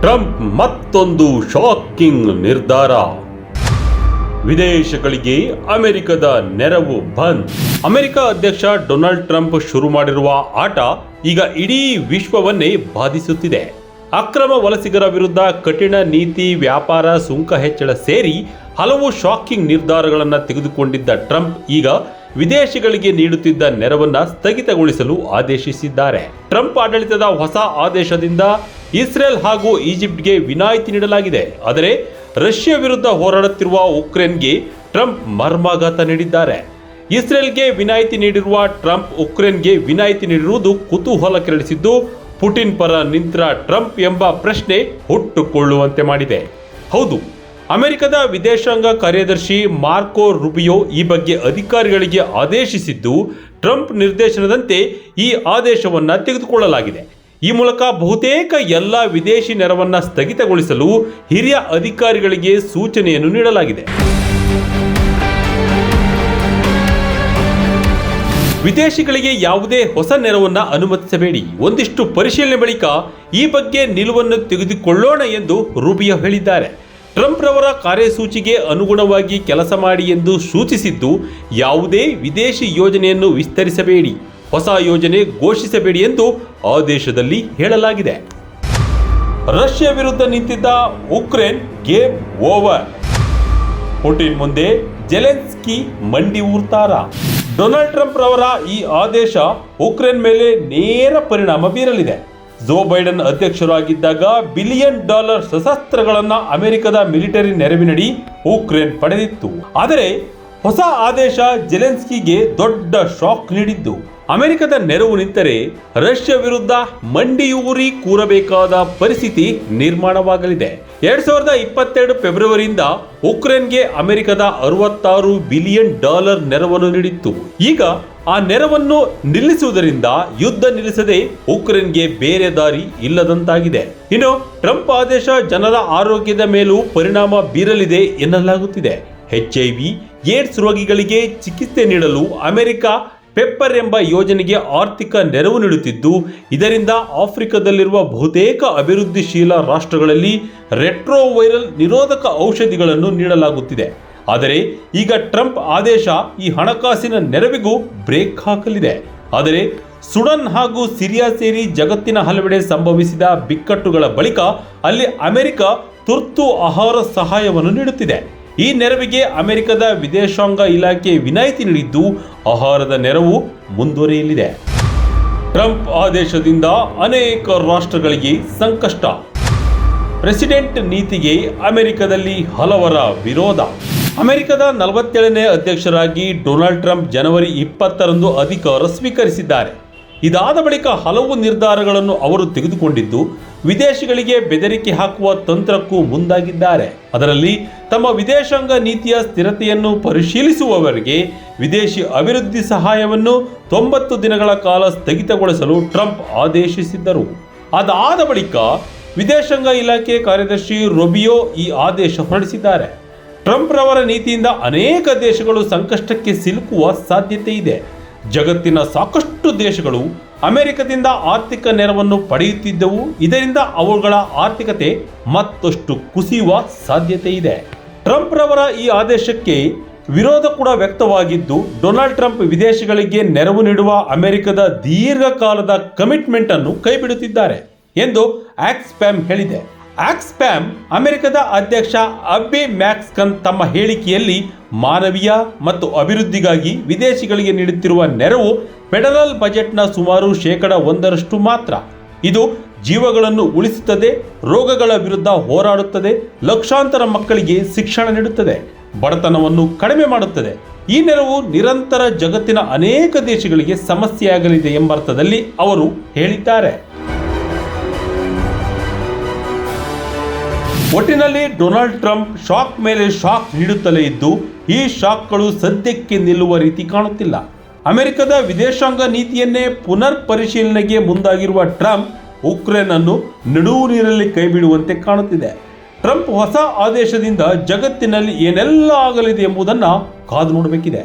Trump ಮತ್ತೊಂದು shocking ನಿರ್ಧಾರ. ವಿದೇಶಗಳಿಗೆ ಅಮೆರಿಕದ ನೆರವು ಬಂದ್. ಅಮೆರಿಕ ಅಧ್ಯಕ್ಷ ಡೊನಾಲ್ಡ್ ಟ್ರಂಪ್ ಶುರು ಮಾಡಿರುವ ಆಟ ಈಗ ಇಡೀ ವಿಶ್ವವನ್ನೇ ಬಾಧಿಸುತ್ತಿದೆ. ಅಕ್ರಮ ವಲಸಿಗರ ವಿರುದ್ಧ ಕಠಿಣ ನೀತಿ, ವ್ಯಾಪಾರ, ಸುಂಕ ಹೆಚ್ಚಳ ಸೇರಿ ಹಲವು ಶಾಕಿಂಗ್ ನಿರ್ಧಾರಗಳನ್ನು ತೆಗೆದುಕೊಂಡಿದ್ದ ಟ್ರಂಪ್ ಈಗ ವಿದೇಶಿಗಳಿಗೆ ನೀಡುತ್ತಿದ್ದ ನೆರವನ್ನು ಸ್ಥಗಿತಗೊಳಿಸಲು ಆದೇಶಿಸಿದ್ದಾರೆ. ಟ್ರಂಪ್ ಆಡಳಿತದ ಹೊಸ ಆದೇಶದಿಂದ ಇಸ್ರೇಲ್ ಹಾಗೂ ಈಜಿಪ್ಟ್ಗೆ ವಿನಾಯಿತಿ ನೀಡಲಾಗಿದೆ. ಆದರೆ ರಷ್ಯಾ ವಿರುದ್ಧ ಹೋರಾಡುತ್ತಿರುವ ಉಕ್ರೇನ್ಗೆ ಟ್ರಂಪ್ ಮರ್ಮಾಘಾತ ನೀಡಿದ್ದಾರೆ. ಇಸ್ರೇಲ್ಗೆ ವಿನಾಯಿತಿ ನೀಡಿರುವ ಟ್ರಂಪ್ ಉಕ್ರೇನ್ಗೆ ವಿನಾಯಿತಿ ನೀಡಿರುವುದು ಕುತೂಹಲ ಕೆರಳಿಸಿದ್ದು ಪುಟಿನ್ ಪರ ನಿಂತರ ಟ್ರಂಪ್ ಎಂಬ ಪ್ರಶ್ನೆ ಹುಟ್ಟುಕೊಳ್ಳುವಂತೆ ಮಾಡಿದೆ. ಹೌದು ಅಮೆರಿಕದ ವಿದೇಶಾಂಗ ಕಾರ್ಯದರ್ಶಿ ಮಾರ್ಕೋ ರುಬಿಯೋ ಈ ಬಗ್ಗೆ ಅಧಿಕಾರಿಗಳಿಗೆ ಆದೇಶಿಸಿದ್ದು, ಟ್ರಂಪ್ ನಿರ್ದೇಶನದಂತೆ ಈ ಆದೇಶವನ್ನು ತೆಗೆದುಕೊಳ್ಳಲಾಗಿದೆ. ಈ ಮೂಲಕ ಬಹುತೇಕ ಎಲ್ಲ ವಿದೇಶಿ ನೆರವನ್ನು ಸ್ಥಗಿತಗೊಳಿಸಲು ಹಿರಿಯ ಅಧಿಕಾರಿಗಳಿಗೆ ಸೂಚನೆಯನ್ನು ನೀಡಲಾಗಿದೆ. ವಿದೇಶಿಗಳಿಗೆ ಯಾವುದೇ ಹೊಸ ನೆರವನ್ನು ಅನುಮತಿಸಬೇಡಿ. ಒಂದಿಷ್ಟು ಪರಿಶೀಲನೆ ಬಳಿಕ ಈ ಬಗ್ಗೆ ನಿಲುವನ್ನು ತೆಗೆದುಕೊಳ್ಳೋಣ ಎಂದು ರೂಬಿಯೋ ಹೇಳಿದ್ದಾರೆ. ಟ್ರಂಪ್ ರವರ ಕಾರ್ಯಸೂಚಿಗೆ ಅನುಗುಣವಾಗಿ ಕೆಲಸ ಮಾಡಿ ಎಂದು ಸೂಚಿಸಿದ್ದು, ಯಾವುದೇ ವಿದೇಶಿ ಯೋಜನೆಯನ್ನು ವಿಸ್ತರಿಸಬೇಡಿ, ಹೊಸ ಯೋಜನೆ ಘೋಷಿಸಬೇಡಿ ಎಂದು ಆದೇಶದಲ್ಲಿ ಹೇಳಲಾಗಿದೆ. ರಷ್ಯಾ ವಿರುದ್ಧ ನಿಂತಿದ್ದ ಉಕ್ರೇನ್ ಗೇಮ್ ಓವರ್. ಪುಟಿನ್ ಮುಂದೆ ಜೆಲೆನ್ಸ್ಕಿ ಮಂಡಿ ಊರ್ತಾರ. ಡೊನಾಲ್ಡ್ ಟ್ರಂಪ್ ರವರ ಈ ಆದೇಶ ಉಕ್ರೇನ್ ಮೇಲೆ ನೇರ ಪರಿಣಾಮ ಬೀರಲಿದೆ. ಜೋ ಬೈಡನ್ ಅಧ್ಯಕ್ಷರಾಗಿದ್ದಾಗ ಬಿಲಿಯನ್ ಡಾಲರ್ ಸಶಸ್ತ್ರಗಳನ್ನು ಅಮೆರಿಕದ ಮಿಲಿಟರಿ ನೆರವಿನಡಿ ಉಕ್ರೇನ್ ಪಡೆದಿತ್ತು. ಆದರೆ ಹೊಸ ಆದೇಶ ಜೆಲೆನ್ಸ್ಕಿಗೆ ದೊಡ್ಡ ಶಾಕ್ ನೀಡಿದ್ದು. ಅಮೆರಿಕದ ನೆರವು ನಿಂತರೆ ರಷ್ಯಾ ವಿರುದ್ಧ ಮಂಡಿಯೂರಿ ಕೂರಬೇಕಾದ ಪರಿಸ್ಥಿತಿ ನಿರ್ಮಾಣವಾಗಲಿದೆ. ಎರಡ್ ಸಾವಿರದ ಇಪ್ಪತ್ತೆರಡು ಫೆಬ್ರವರಿಯಿಂದ ಉಕ್ರೇನ್ಗೆ ಅಮೆರಿಕದ ಅರವತ್ತಾರು ಬಿಲಿಯನ್ ಡಾಲರ್ ನೆರವನ್ನು ನೀಡಿತ್ತು. ಈಗ ಆ ನೆರವನ್ನು ನಿಲ್ಲಿಸುವುದರಿಂದ ಯುದ್ಧ ನಿಲ್ಲಿಸದೆ ಉಕ್ರೇನ್ಗೆ ಬೇರೆ ದಾರಿ ಇಲ್ಲದಂತಾಗಿದೆ. ಇನ್ನು ಟ್ರಂಪ್ ಆದೇಶ ಜನರ ಆರೋಗ್ಯದ ಮೇಲೂ ಪರಿಣಾಮ ಬೀರಲಿದೆ ಎನ್ನಲಾಗುತ್ತಿದೆ. ಎಚ್ಐವಿ ಏಡ್ಸ್ ರೋಗಿಗಳಿಗೆ ಚಿಕಿತ್ಸೆ ನೀಡಲು ಅಮೆರಿಕ ಪೆಪ್ಪರ್ ಎಂಬ ಯೋಜನೆಗೆ ಆರ್ಥಿಕ ನೆರವು ನೀಡುತ್ತಿದ್ದು, ಇದರಿಂದ ಆಫ್ರಿಕಾದಲ್ಲಿರುವ ಬಹುತೇಕ ಅಭಿವೃದ್ಧಿಶೀಲ ರಾಷ್ಟ್ರಗಳಲ್ಲಿ ರೆಟ್ರೋವೈರಲ್ ನಿರೋಧಕ ಔಷಧಿಗಳನ್ನು ನೀಡಲಾಗುತ್ತಿದೆ. ಆದರೆ ಈಗ ಟ್ರಂಪ್ ಆದೇಶ ಈ ಹಣಕಾಸಿನ ನೆರವಿಗೂ ಬ್ರೇಕ್ ಹಾಕಲಿದೆ. ಆದರೆ ಸುಡನ್ ಹಾಗೂ ಸಿರಿಯಾ ಸೇರಿ ಜಗತ್ತಿನ ಹಲವೆಡೆ ಸಂಭವಿಸಿದ ಬಿಕ್ಕಟ್ಟುಗಳ ಬಳಿಕ ಅಲ್ಲಿ ಅಮೆರಿಕ ತುರ್ತು ಆಹಾರ ಸಹಾಯವನ್ನು ನೀಡುತ್ತಿದೆ. ಈ ನೆರವಿಗೆ ಅಮೆರಿಕದ ವಿದೇಶಾಂಗ ಇಲಾಖೆ ವಿನಾಯಿತಿ ನೀಡಿದ್ದು ಆಹಾರದ ನೆರವು ಮುಂದುವರಿಯಲಿದೆ. ಟ್ರಂಪ್ ಆದೇಶದಿಂದ ಅನೇಕ ರಾಷ್ಟ್ರಗಳಿಗೆ ಸಂಕಷ್ಟ. ಪ್ರೆಸಿಡೆಂಟ್ ನೀತಿಗೆ ಅಮೆರಿಕದಲ್ಲಿ ಹಲವರ ವಿರೋಧ. ಅಮೆರಿಕದ ನಲವತ್ತೇಳನೇ ಅಧ್ಯಕ್ಷರಾಗಿ ಡೊನಾಲ್ಡ್ ಟ್ರಂಪ್ ಜನವರಿ ಇಪ್ಪತ್ತರಂದು ಅಧಿಕಾರ ಸ್ವೀಕರಿಸಿದ್ದಾರೆ. ಇದಾದ ಬಳಿಕ ಹಲವು ನಿರ್ಧಾರಗಳನ್ನು ಅವರು ತೆಗೆದುಕೊಂಡಿದ್ದು, ವಿದೇಶಿಗಳಿಗೆ ಬೆದರಿಕೆ ಹಾಕುವ ತಂತ್ರಕ್ಕೂ ಮುಂದಾಗಿದ್ದಾರೆ. ಅದರಲ್ಲಿ ತಮ್ಮ ವಿದೇಶಾಂಗ ನೀತಿಯ ಸ್ಥಿರತೆಯನ್ನು ಪರಿಶೀಲಿಸುವವರಿಗೆ ವಿದೇಶಿ ಅಭಿವೃದ್ಧಿ ಸಹಾಯವನ್ನು ತೊಂಬತ್ತು ದಿನಗಳ ಕಾಲ ಸ್ಥಗಿತಗೊಳಿಸಲು ಟ್ರಂಪ್ ಆದೇಶಿಸಿದ್ದರು. ಅದಾದ ಬಳಿಕ ವಿದೇಶಾಂಗ ಇಲಾಖೆ ಕಾರ್ಯದರ್ಶಿ ರೊಬಿಯೋ ಈ ಆದೇಶ ಹೊರಡಿಸಿದ್ದಾರೆ. ಟ್ರಂಪ್ ರವರ ನೀತಿಯಿಂದ ಅನೇಕ ದೇಶಗಳು ಸಂಕಷ್ಟಕ್ಕೆ ಸಿಲುಕುವ ಸಾಧ್ಯತೆ ಇದೆ. ಜಗತ್ತಿನ ಸಾಕಷ್ಟು ದೇಶಗಳು ಅಮೆರಿಕದಿಂದ ಆರ್ಥಿಕ ನೆರವನ್ನು ಪಡೆಯುತ್ತಿದ್ದವು. ಇದರಿಂದ ಅವುಗಳ ಆರ್ಥಿಕತೆ ಮತ್ತಷ್ಟು ಕುಸಿಯುವ ಸಾಧ್ಯತೆ ಇದೆ. ಟ್ರಂಪ್ ರವರ ಈ ಆದೇಶಕ್ಕೆ ವಿರೋಧ ಕೂಡ ವ್ಯಕ್ತವಾಗಿದ್ದು, ಡೊನಾಲ್ಡ್ ಟ್ರಂಪ್ ವಿದೇಶಗಳಿಗೆ ನೆರವು ನೀಡುವ ಅಮೆರಿಕದ ದೀರ್ಘಕಾಲದ ಕಮಿಟ್ಮೆಂಟ್ ಅನ್ನು ಕೈಬಿಡುತ್ತಿದ್ದಾರೆ ಎಂದು ಆಕ್ಸ್ಪ್ಯಾಮ್ ಹೇಳಿದೆ. ಆಕ್ಸ್ಪ್ಯಾಮ್ ಅಮೆರಿಕದ ಅಧ್ಯಕ್ಷ ಅಬ್ಬಿ ಮ್ಯಾಕ್ಸ್ಕನ್ ತಮ್ಮ ಹೇಳಿಕೆಯಲ್ಲಿ ಮಾನವೀಯ ಮತ್ತು ಅಭಿವೃದ್ಧಿಗಾಗಿ ವಿದೇಶಿಗಳಿಗೆ ನೀಡುತ್ತಿರುವ ನೆರವು ಫೆಡರಲ್ ಬಜೆಟ್ನ ಸುಮಾರು ಶೇಕಡ ಒಂದರಷ್ಟು ಮಾತ್ರ. ಇದು ಜೀವಗಳನ್ನು ಉಳಿಸುತ್ತದೆ, ರೋಗಗಳ ವಿರುದ್ಧ ಹೋರಾಡುತ್ತದೆ, ಲಕ್ಷಾಂತರ ಮಕ್ಕಳಿಗೆ ಶಿಕ್ಷಣ ನೀಡುತ್ತದೆ, ಬಡತನವನ್ನು ಕಡಿಮೆ ಮಾಡುತ್ತದೆ. ಈ ನೆರವು ನಿರಂತರ ಜಗತ್ತಿನ ಅನೇಕ ದೇಶಗಳಿಗೆ ಸಮಸ್ಯೆಯಾಗಲಿದೆ ಎಂಬರ್ಥದಲ್ಲಿ ಅವರು ಹೇಳಿದ್ದಾರೆ. ಒಟ್ಟಿನಲ್ಲಿ ಡೊನಾಲ್ಡ್ ಟ್ರಂಪ್ ಶಾಕ್ ಮೇಲೆ ಶಾಕ್ ನೀಡುತ್ತಲೇ ಇದ್ದು, ಈ ಶಾಕ್ಗಳು ಸದ್ಯಕ್ಕೆ ನಿಲ್ಲುವ ರೀತಿ ಕಾಣುತ್ತಿಲ್ಲ. ಅಮೆರಿಕದ ವಿದೇಶಾಂಗ ನೀತಿಯನ್ನೇ ಪುನರ್ ಪರಿಶೀಲನೆಗೆ ಮುಂದಾಗಿರುವ ಟ್ರಂಪ್ ಉಕ್ರೇನ್ ಅನ್ನು ನಡುವು ನೀರಲ್ಲಿ ಕೈಬಿಡುವಂತೆ ಕಾಣುತ್ತಿದೆ. ಟ್ರಂಪ್ ಹೊಸ ಆದೇಶದಿಂದ ಜಗತ್ತಿನಲ್ಲಿ ಏನೆಲ್ಲ ಆಗಲಿದೆ ಎಂಬುದನ್ನು ಕಾದು ನೋಡಬೇಕಿದೆ.